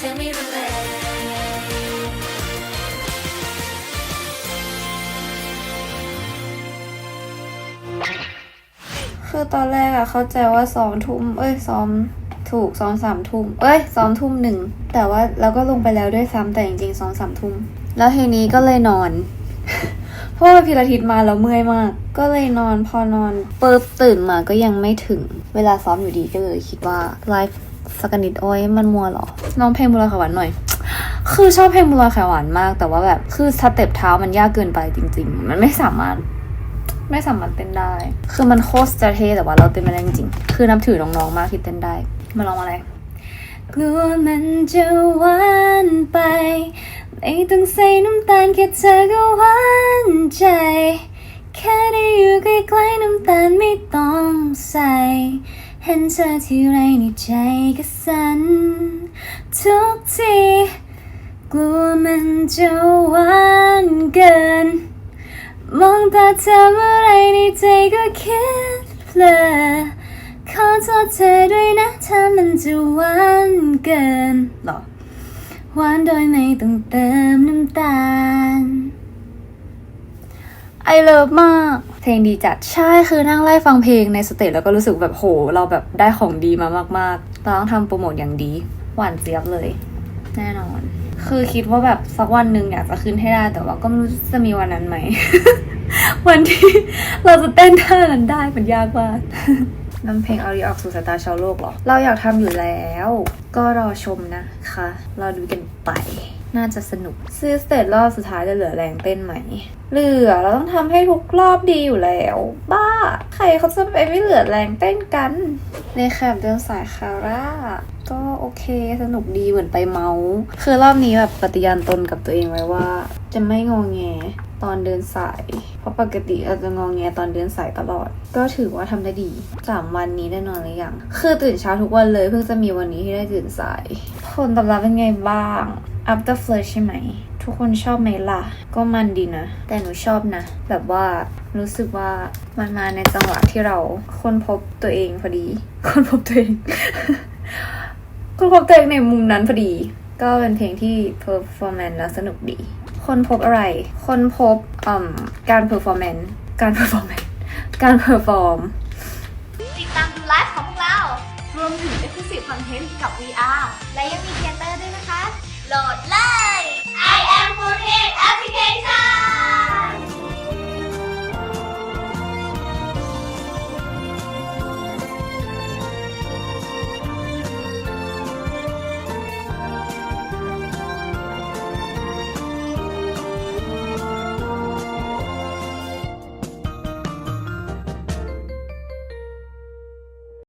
tell me to let คือตอนแรกอะเข้าใจว่าซ้อมทุ่ม เอ้ยซ้อมถูกซ้อมสามทุ่ม เอ้ยซ้อมทุ่มหนึ่ง แต่ว่าเราก็ลงไปแล้วด้วยซ้ำแต่จริงๆซ้อมสามทุ่ม แล้วทีนี้ก็เลยนอน เพราะว่าพิลาทิตมาแล้วเมื่อยมาก ก็เลยนอนพอนอนเปิบตื่นมาก็ยังไม่ถึง เวลาซ้อมอยู่ดีก็เลยคิดว่าไลฟ์ สักนิดโอ้ยมันมัวเหรอน้องเพลงบุรขหวานหน่อย คือชอบเพลงบุรขหวานมาก แต่ว่าแบบคือสเต็ปเท้ามันยากเกินไปจริง ๆ มันไม่สามารถไม่สามารถเต้นได้ คือมันโคตรจะเทแต่ว่าเราเต้นไม่ได้จริงๆ คือนับถือน้องๆ มากที่เต้นได้ มาลองอะไร กลัวมันจะหวานไป ไม่ต้องใส่น้ำตาลแค่เธอก็หวานใจ แค่ได้อยู่ใกล้ๆน้ำตาลไม่ต้องใส่ เห็นเธอที่ไรในใจก็สั่นทุกทีกลัวมันจะหวานเกิน มองตาเธอเมื่อไรในใจก็คิดเพลอขอโทษเธอด้วยนะถ้ามันจะหวานเกินหรอหวานโดยไม่ต้องเติมน้ำตาลไอเลิฟมาก ลงดีจัดใช่คือนั่งไล่ฟังเพลงในสเตจแล้วก็รู้สึกแบบโห เราแบบได้ของดีมามากๆเราต้องทำโปรโมทอย่างดี หวานเจี๊ยบเลย แน่นอน คือคิดว่าแบบสักวันหนึ่งอยากจะขึ้นให้ได้ แต่ว่าก็ไม่รู้จะมีวันนั้นไหม วันที่เราจะเต้นท่านั้นได้มันยากมากนำเพลงอารีออกสู่สายตาชาวโลกเหรอ เราอยากทำอยู่แล้ว ก็รอชมนะคะรอดูกันไป น่าจะสนุก ซื้อสเตจรอบสุดท้ายจะเหลือแรงเต้นไหม เหลือเราต้องทำให้ทุกรอบดีอยู่แล้ว บ้า ใครเขาจะไปไม่เหลือแรงเต้นกัน ในแคบเดินสายคาร่าก็โอเคสนุกดีเหมือนไปเมาส์คือรอบนี้แบบปฏิญาณตนกับตัวเองไว้ว่า จะไม่งองแง ตอนเดินสาย เพราะปกติเราจจะงองแงตอนเดินสายตลอด ก็ถือว่าทำได้ดีสามวันนี้ได้นอนหรือยัง คือตื่นเช้าทุกวันเลยเพิ่งจะมีวันนี้ที่ได้ตื่นสาย ผลตอบรับเป็นไงบ้าง after flush ใช่ไหม ทุกคนชอบไหมล่ะ ก็มันดีนะ แต่หนูชอบนะ แบบว่ารู้สึกว่ามันมาในจังหวะที่เราค้นพบตัวเองพอดี ค้นพบตัวเองค้นพบตัวเองในมุมนั้นพอดี ก็เป็นเพลงที่ performance แล้วสนุกดี คนพบอะไร คนพบการเพอร์ฟอร์แมนซ์การเพอร์ฟอร์แมนซ์การเพอร์ฟอร์มติดตามดูไลฟ์ของพวกเรา รวมถึงไอ็กซ์คลูซีฟคอนเทนต์กับ VR และยังมีเทเตอร์ด้วยนะคะ